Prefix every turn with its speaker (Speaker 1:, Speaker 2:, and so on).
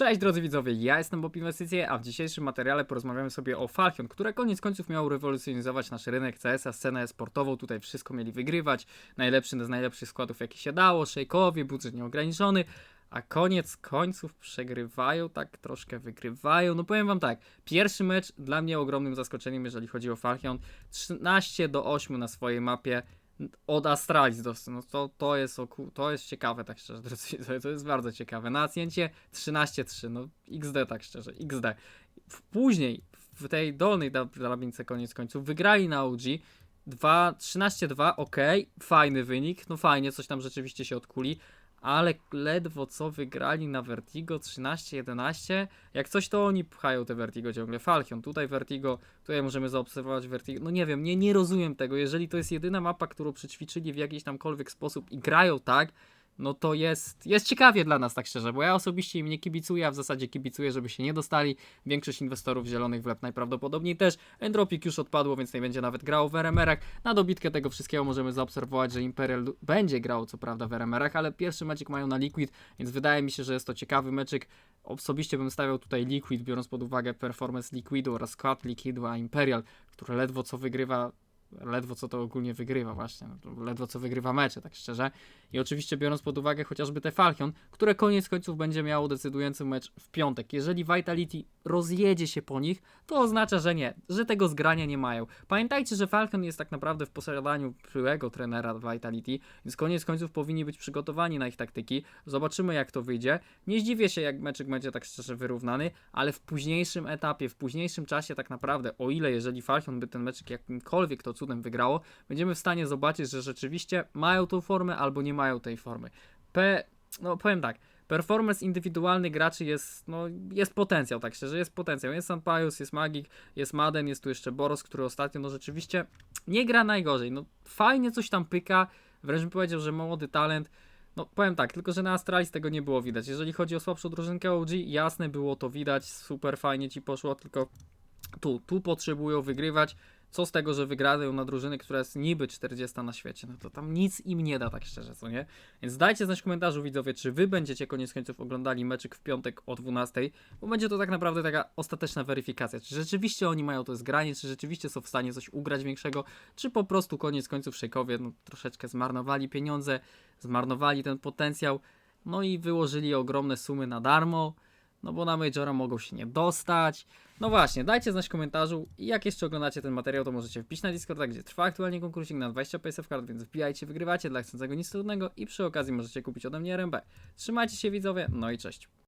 Speaker 1: Cześć drodzy widzowie, ja jestem Bob Inwestycje, a w dzisiejszym materiale porozmawiamy sobie o Falcon, które koniec końców miało rewolucjonizować nasz rynek CS-a, scenę sportową, tutaj wszystko mieli wygrywać, najlepszy z najlepszych składów jaki się dało, szejkowie, budżet nieograniczony, a koniec końców przegrywają, tak troszkę wygrywają. No powiem wam tak, pierwszy mecz dla mnie ogromnym zaskoczeniem, jeżeli chodzi o Falcon, 13 do 8 na swojej mapie, od Astralis dostał. No to, to, jest oku, to jest ciekawe, tak szczerze, to jest bardzo ciekawe. Na Asciencie 13-3, no XD tak szczerze, XD. Później, w tej dolnej dra- drabince koniec końców, wygrali na OG 2, 13-2, ok, fajny wynik, no fajnie, coś tam rzeczywiście się odkuli, ale ledwo co wygrali na Vertigo 13-11. Jak coś to oni pchają te Vertigo ciągle. Falchion, tutaj Vertigo, tutaj możemy zaobserwować Vertigo. No nie wiem, nie, nie rozumiem tego. Jeżeli to jest jedyna mapa, którą przećwiczyli w jakiś tamkolwiek sposób i grają tak, no to jest, jest ciekawie dla nas, tak szczerze, bo ja osobiście im nie kibicuję, a w zasadzie kibicuję, żeby się nie dostali. Większość inwestorów zielonych w lep najprawdopodobniej też. Entropik już odpadło, więc nie będzie nawet grał w RMR-ach. Na dobitkę tego wszystkiego możemy zaobserwować, że Imperial będzie grał co prawda w RMR-ach, ale pierwszy meczek mają na Liquid, więc wydaje mi się, że jest to ciekawy meczek. Osobiście bym stawiał tutaj Liquid, biorąc pod uwagę performance Liquidu oraz skład Liquidu, a Imperial, który ledwo co wygrywa ledwo co to ogólnie wygrywa właśnie, no ledwo co wygrywa mecze, tak szczerze. I oczywiście biorąc pod uwagę chociażby te Falcon, które koniec końców będzie miało decydujący mecz w piątek. Jeżeli Vitality rozjedzie się po nich, to oznacza, że nie, że tego zgrania nie mają. Pamiętajcie, że Falcon jest tak naprawdę w posiadaniu byłego trenera Vitality, więc koniec końców powinni być przygotowani na ich taktyki. Zobaczymy jak to wyjdzie. Nie zdziwię się jak meczek będzie tak szczerze wyrównany, ale w późniejszym etapie, w późniejszym czasie tak naprawdę, o ile jeżeli Falcon by ten meczek jakimkolwiek to cudem wygrało, będziemy w stanie zobaczyć, że rzeczywiście mają tą formę albo nie mają tej formy. P, no powiem tak, performance indywidualny graczy jest, no jest potencjał, tak szczerze, jest potencjał. Jest Sampajus, jest Magik, jest Maden, jest tu jeszcze Boros, który ostatnio, no rzeczywiście nie gra najgorzej. No fajnie coś tam pyka, wręcz bym powiedział, że młody talent. No powiem tak, tylko że na Astralis tego nie było widać. Jeżeli chodzi o słabszą drużynkę OG, jasne było to widać, super fajnie ci poszło, tylko tu, tu potrzebują wygrywać. Co z tego, że wygrają na drużyny, która jest niby 40 na świecie? No to tam nic im nie da, tak szczerze, co nie? Więc dajcie znać w komentarzu, widzowie, czy wy będziecie koniec końców oglądali meczyk w piątek o 12, bo będzie to tak naprawdę taka ostateczna weryfikacja. Czy rzeczywiście oni mają to zgranie, czy rzeczywiście są w stanie coś ugrać większego, czy po prostu koniec końców szejkowie no, troszeczkę zmarnowali pieniądze, zmarnowali ten potencjał, no i wyłożyli ogromne sumy na darmo. No bo na Majora mogą się nie dostać. No właśnie, dajcie znać w komentarzu i jak jeszcze oglądacie ten materiał, to możecie wpić na Discorda, gdzie trwa aktualnie konkursik na 20 PSF kart, więc wbijajcie, wygrywacie dla chcącego nic trudnego i przy okazji możecie kupić ode mnie RMB. Trzymajcie się widzowie, no i cześć.